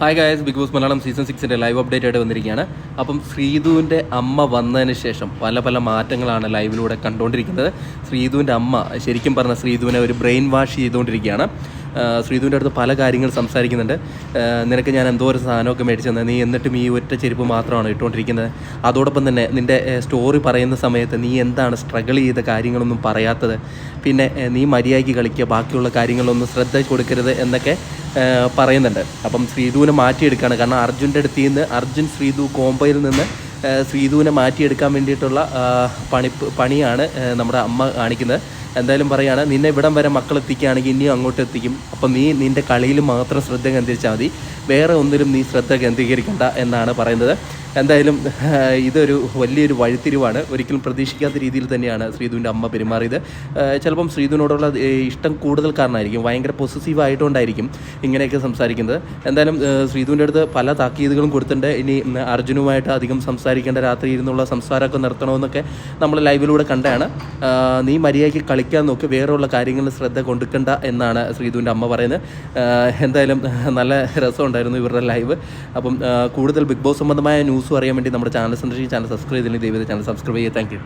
Hi guys Bigg Boss Malayalam season സിക്സിന്റെ live update ആയിട്ട് വന്നിരിക്കുകയാണ്. അപ്പം ശ്രീധുവിന്റെ അമ്മ വന്നതിന് ശേഷം പല പല മാറ്റങ്ങളാണ് ലൈവിലൂടെ കണ്ടുകൊണ്ടിരിക്കുന്നത്. ശ്രീധുവിന്റെ അമ്മ ശരിക്കും പറഞ്ഞ ശ്രീധുവിനെ ഒരു ബ്രെയിൻ വാഷ് ചെയ്തുകൊണ്ടിരിക്കുകയാണ്. ശ്രീതുവിന്റെ അടുത്ത് പല കാര്യങ്ങൾ സംസാരിക്കുന്നുണ്ട്. നിനക്ക് ഞാൻ എന്തോ ഒരു സാധനമൊക്കെ മേടിച്ചു തന്നെ നീ എന്നിട്ടും ഈ ഒറ്റ ചെരുപ്പ് മാത്രമാണ് ഇട്ടുകൊണ്ടിരിക്കുന്നത്. അതോടൊപ്പം തന്നെ നിന്റെ സ്റ്റോറി പറയുന്ന സമയത്ത് നീ എന്താണ് സ്ട്രഗിൾ ചെയ്ത കാര്യങ്ങളൊന്നും പറയാത്തത്? പിന്നെ നീ മര്യാദയ്ക്ക് കളിക്കുക ബാക്കിയുള്ള കാര്യങ്ങളൊന്നും ശ്രദ്ധ കൊടുക്കരുത് എന്നൊക്കെ പറയുന്നുണ്ട്. അപ്പം ശ്രീധുവിനെ മാറ്റിയെടുക്കുകയാണ് കാരണം അർജുന്റെ അടുത്ത് നിന്ന് അർജുൻ ശ്രീധു കോംബോയിൽ നിന്ന് ശ്രീധുവിനെ മാറ്റിയെടുക്കാൻ വേണ്ടിയിട്ടുള്ള പണി പണിയാണ് നമ്മുടെ അമ്മ കാണിക്കുന്നത്. എന്തായാലും പറയുകയാണ് നിന്നെ ഇവിടം വരെ മക്കൾ എത്തിക്കുകയാണെങ്കിൽ ഇനിയും അങ്ങോട്ട് എത്തിക്കും അപ്പം നീ നിന്റെ കളിയിൽ മാത്രം ശ്രദ്ധ കേന്ദ്രിച്ചാൽ മതി. വേറെ ഒന്നിലും നീ ശ്രദ്ധ കേന്ദ്രീകരിക്കണ്ട എന്നാണ് പറയുന്നത്. എന്തായാലും ഇതൊരു വലിയൊരു വഴിത്തിരിവാണ്. ഒരിക്കലും പ്രതീക്ഷിക്കാത്ത രീതിയിൽ തന്നെയാണ് ശ്രീധുവിന്റെ അമ്മ പെരുമാറിയത്. ചിലപ്പം ശ്രീധുവിനോടുള്ള ഇഷ്ടം കൂടുതൽ കാരണമായിരിക്കും. ഭയങ്കര പൊസസീവ് ആയിട്ടുകൊണ്ടായിരിക്കും ഇങ്ങനെയൊക്കെ സംസാരിക്കുന്നത്. എന്തായാലും ശ്രീധുവിന്റെ അടുത്ത് പല താക്കീതുകളും കൊടുത്തിട്ടുണ്ട്. ഇനി അർജുനുമായിട്ട് അധികം സംസാരിക്കേണ്ട രാത്രി ഇരുന്നുള്ള സംസാരമൊക്കെ നിർത്തണമെന്നൊക്കെ നമ്മൾ ലൈവിലൂടെ കണ്ടാണ്. നീ മര്യാദയ്ക്ക് കളിക്കാൻ നോക്ക് വേറെയുള്ള കാര്യങ്ങളിൽ ശ്രദ്ധ കൊടുക്കണ്ട എന്നാണ് ശ്രീധുവിന്റെ അമ്മ പറയുന്നത്. എന്തായാലും നല്ല രസമുണ്ടായിരുന്നു ഇവരുടെ ലൈവ്. അപ്പം കൂടുതൽ ബിഗ് ബോസ് സംബന്ധമായ ന്യൂസും അറിയാൻ വേണ്ടി നമ്മുടെ ചാനൽ സന്ദർശിച്ച് ചാനൽ സബ്സ്ക്രൈബ് ചെയ്തില്ലെങ്കിൽ ദയവേത് ചാനൽ സബ്സ്ക്രൈബ് ചെയ്യുക. താങ്ക്